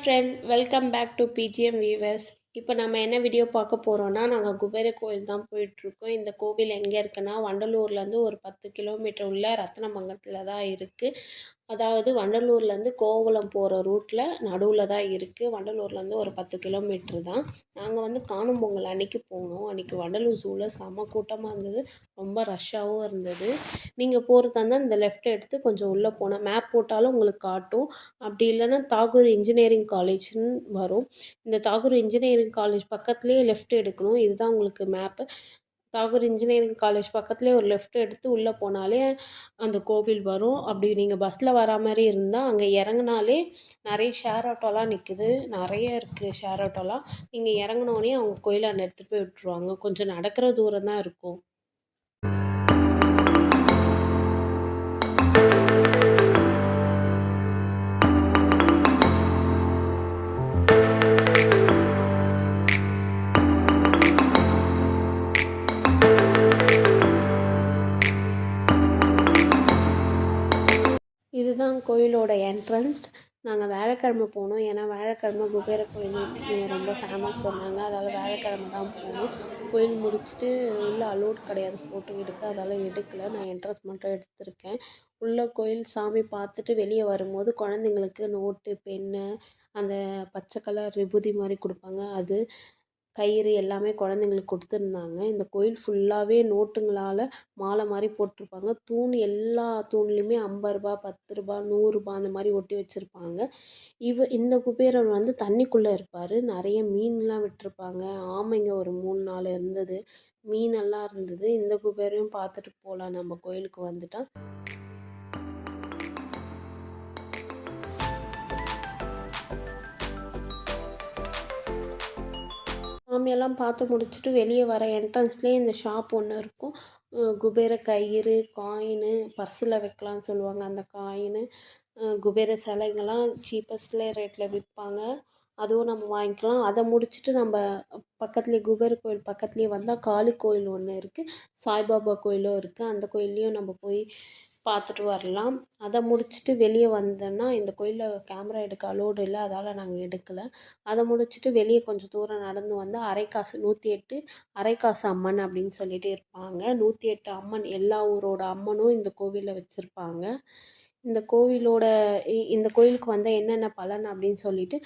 Friend welcome back to BGM viewers இப்போ நம்ம என்ன வீடியோ பார்க்க போகிறோன்னா நாங்கள் குபேர கோயில் தான் போயிட்டுருக்கோம். இந்த கோவில் எங்கே இருக்குன்னா வண்டலூர்லேருந்து ஒரு பத்து கிலோமீட்டர் உள்ள ரத்னமங்கலத்தில் தான் இருக்குது அதாவது வண்டலூர்லேருந்து கோவளம் போகிற ரூட்டில் நடுவில் தான் இருக்குது வண்டலூர்லேருந்து ஒரு பத்து கிலோமீட்ரு தான். நாங்கள் வந்து காணும் பொங்கல் அன்றைக்கி போனோம். அன்றைக்கி வண்டலூர் ஜூவில் செம கூட்டமாக இருந்தது. ரொம்ப ரஷ்ஷாகவும் இருந்தது. நீங்கள் போகிறதா இருந்தால் இந்த லெஃப்ட் எடுத்து கொஞ்சம் உள்ளே போனால் மேப் போட்டாலும் உங்களுக்கு காட்டும். அப்படி இல்லைன்னா தாகூர் இன்ஜினியரிங் காலேஜ்னு வரும். இந்த தாகூர் இன்ஜினியரிங் காலேஜ் பக்கத்துலேயே லெஃப்ட் எடுக்கணும். இதுதான் உங்களுக்கு மேப்பு தாகூர் இன்ஜினியரிங் காலேஜ் பக்கத்துலேயே ஒரு லெஃப்ட் எடுத்து உள்ளே போனாலே அந்த கோவில் வரும். அப்படி நீங்கள் பஸ்ஸில் வரா மாதிரி இருந்தால் அங்கே இறங்குனாலே நிறைய ஷேர் ஆட்டோலாம் நிற்குது நிறைய இருக்குது ஷேர் ஆட்டோலாம் நீங்கள் இறங்குனோடனே அவங்க கோயிலாண்ட எடுத்துகிட்டு போய் விட்ருவாங்க கொஞ்சம் நடக்கிற தூரம் தான் இருக்கும். இதுதான் கோயிலோட என்ட்ரன்ஸ் நாங்கள் வியாழக்கிழம போனோம். ஏன்னா வியாழக்கிழம குபேர கோயில் ரொம்ப ஃபேமஸ் சொன்னாங்க. அதால் வியாழக்கிழம தான் போனோம். கோயில் முடிச்சுட்டு உள்ளே அலோட் கிடையாது ஃபோட்டோ எடுக்க. அதால் எடுக்கலை. நான் என்ட்ரன்ஸ் மட்டும் எடுத்திருக்கேன். உள்ளே கோயில் சாமி பார்த்துட்டு வெளியே வரும்போது குழந்தைங்களுக்கு நோட்டு பென்னு அந்த பச்சை கலர் விபூதி மாதிரி கொடுப்பாங்க. அது கயிறு எல்லாமே குழந்தைங்களுக்கு கொடுத்துருந்தாங்க. இந்த கோயில் ஃபுல்லாகவே நோட்டுங்களால் மாலை மாதிரி போட்டிருப்பாங்க. தூண் எல்லா தூண்லேயுமே ஐம்பது ரூபா பத்து ரூபா நூறுரூபா அந்த மாதிரி ஒட்டி வச்சுருப்பாங்க. இவ இந்த குபேரர் வந்து தண்ணிக்குள்ளே இருப்பார். நிறைய மீன்லாம் விட்டிருப்பாங்க. ஆமைங்க ஒரு மூணு நாலு இருந்தது. மீனெல்லாம் இருந்தது. இந்த குபேரையும் பார்த்துட்டு போகலாம் நம்ம கோயிலுக்கு வந்துட்டால் சாமியெல்லாம் பார்த்து முடிச்சுட்டு வெளியே வர என்ட்ரன்ஸ்லேயே இந்த ஷாப் ஒன்று இருக்கும். குபேர கயிறு காயினு பர்ஸில் வைக்கலான்னு சொல்லுவாங்க. அந்த காயினு குபேர சிலைங்கெல்லாம் சீப்பஸ்ட்ல ரேட்டில் விற்பாங்க அதுவும் நம்ம வாங்கிக்கலாம். அதை முடிச்சுட்டு நம்ம பக்கத்துலேயே குபேர கோயில் பக்கத்துலேயே வந்தால் காளி கோயில் ஒன்று இருக்குது சாய்பாபா கோயிலும் இருக்குது அந்த கோயில்லையும் நம்ம போய் பார்த்துட்டு வரலாம். அதை முடிச்சுட்டு வெளியே வந்தோன்னா இந்த கோயிலில் கேமரா எடுக்க அலோடு இல்லை. அதால் நாங்கள் எடுக்கலை. அதை முடிச்சுட்டு வெளியே கொஞ்சம் தூரம் நடந்து வந்தால் அரைக்காசு நூற்றி எட்டு அரைக்காசு அம்மன் அப்படின்னு சொல்லிட்டு இருப்பாங்க. நூற்றி எட்டு அம்மன் எல்லா ஊரோட அம்மனும் இந்த கோவிலில் வச்சுருப்பாங்க. இந்த கோவிலோட இந்த கோயிலுக்கு வந்தால் என்னென்ன பலன் அப்படின்னு சொல்லிட்டு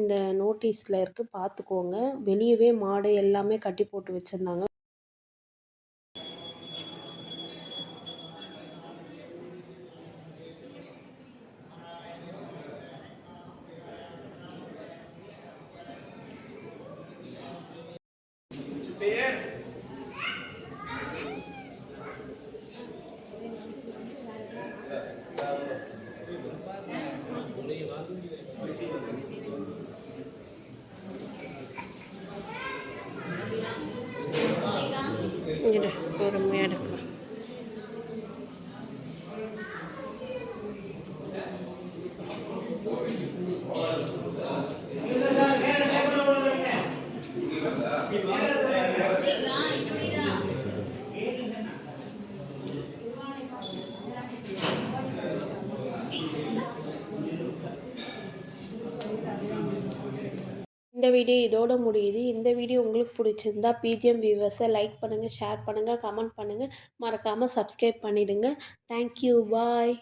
இந்த நோட்டீஸில் இருக்குது பார்த்துக்கோங்க. வெளியவே மாடு எல்லாமே கட்டி போட்டு வச்சுருந்தாங்க. Pir. Ini dah kurangnya ada kok. Thank you. இந்த வீடியோ இதோட முடியுது. இந்த வீடியோ உங்களுக்கு பிடிச்சிருந்தா பிஜிஎம் வியூவர்ஸை லைக் பண்ணுங்கள் ஷேர் பண்ணுங்கள் கமெண்ட் பண்ணுங்கள் மறக்காமல் சப்ஸ்கிரைப் பண்ணிவிடுங்க தேங்க்யூ பாய்